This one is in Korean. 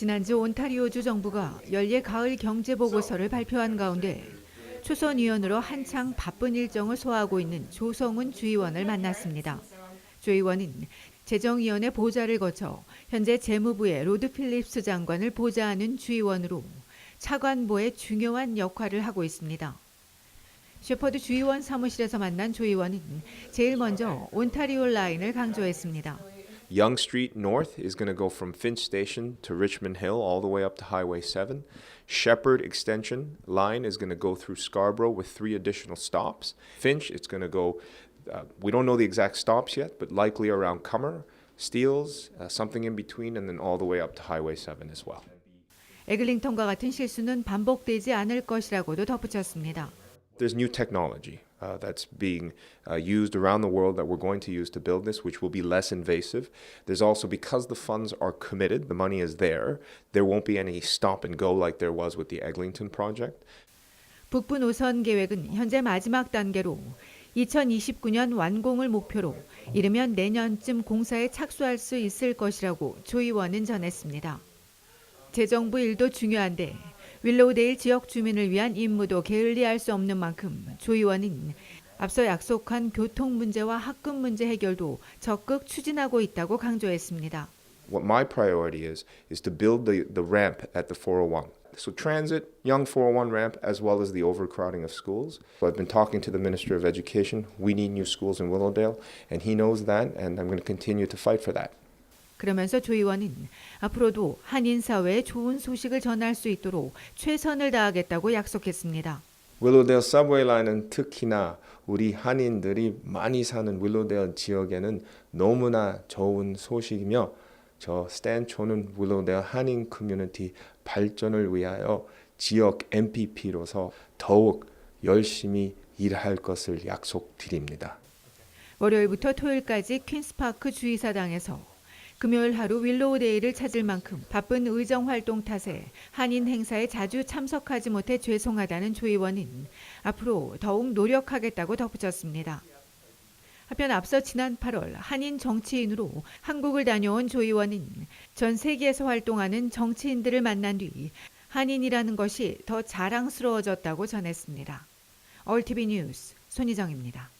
지난주 온타리오주 정부가 연례 가을 경제 보고서를 발표한 가운데 초선 위원으로 한창 바쁜 일정을 소화하고 있는 조성훈 주의원을 만났습니다. 조 의원은 재정위원회 보좌를 거쳐 현재 재무부의 로드 필립스 장관을 보좌하는 주의원으로 차관보의 중요한 역할을 하고 있습니다. 셰퍼드 주의원 사무실에서 만난 조 의원은 제일 먼저 온타리오 라인을 강조했습니다. Young Street North is going to go from Finch Station to Richmond Hill all the way up to Highway 7. Shepherd Extension line is going to go through Scarborough with three additional stops. Finch, it's going to go, uh, we don't know the exact stops yet, but likely around Cummer, Steeles, uh, something in between, and then all the way up to Highway 7 as well. 에글링턴과 같은 실수는 반복되지 않을 것이라고도 덧붙였습니다. There's new technology uh, that's being uh, used around the world that we're going to use to build this, which will be less invasive. There's also, because the funds are committed, the money is there, there won't be any stop and go like there was with the Eglinton project. 북부 노선 계획은 현재 마지막 단계로 2029년 완공을 목표로 이르면 내년쯤 공사에 착수할 수 있을 것이라고 조 의원은 전했습니다. 재정부 일도 중요한데 윌로우데일 지역 주민을 위한 임무도 게을리할 수 없는 만큼 조 의원은 앞서 약속한 교통 문제와 학급 문제 해결도 적극 추진하고 있다고 강조했습니다. What my priority is, is to build the, the ramp at the 401. So, transit, young 401 ramp, as well as the overcrowding of schools. So I've been talking to the Minister of Education. We need new schools in Willowdale, and he knows that, and I'm going to continue to fight for that. 그러면서 조 의원은 앞으로도 한인 사회에 좋은 소식을 전할 수 있도록 최선을 다하겠다고 약속했습니다. 윌로데일 서브웨이 라인은 특히나 우리 한인들이 많이 사는 윌로데일 지역에는 너무나 좋은 소식이며 저 스탠초는 윌로데일 한인 커뮤니티 발전을 위하여 지역 MPP로서 더욱 열심히 일할 것을 약속드립니다. 월요일부터 토요일까지 퀸스파크 주의사당에서 금요일 하루 윌로우데이를 찾을 만큼 바쁜 의정 활동 탓에 한인 행사에 자주 참석하지 못해 죄송하다는 조 의원은 앞으로 더욱 노력하겠다고 덧붙였습니다. 한편 앞서 지난 8월 한인 정치인으로 한국을 다녀온 조 의원은 전 세계에서 활동하는 정치인들을 만난 뒤 한인이라는 것이 더 자랑스러워졌다고 전했습니다. 얼티비 뉴스 손희정입니다.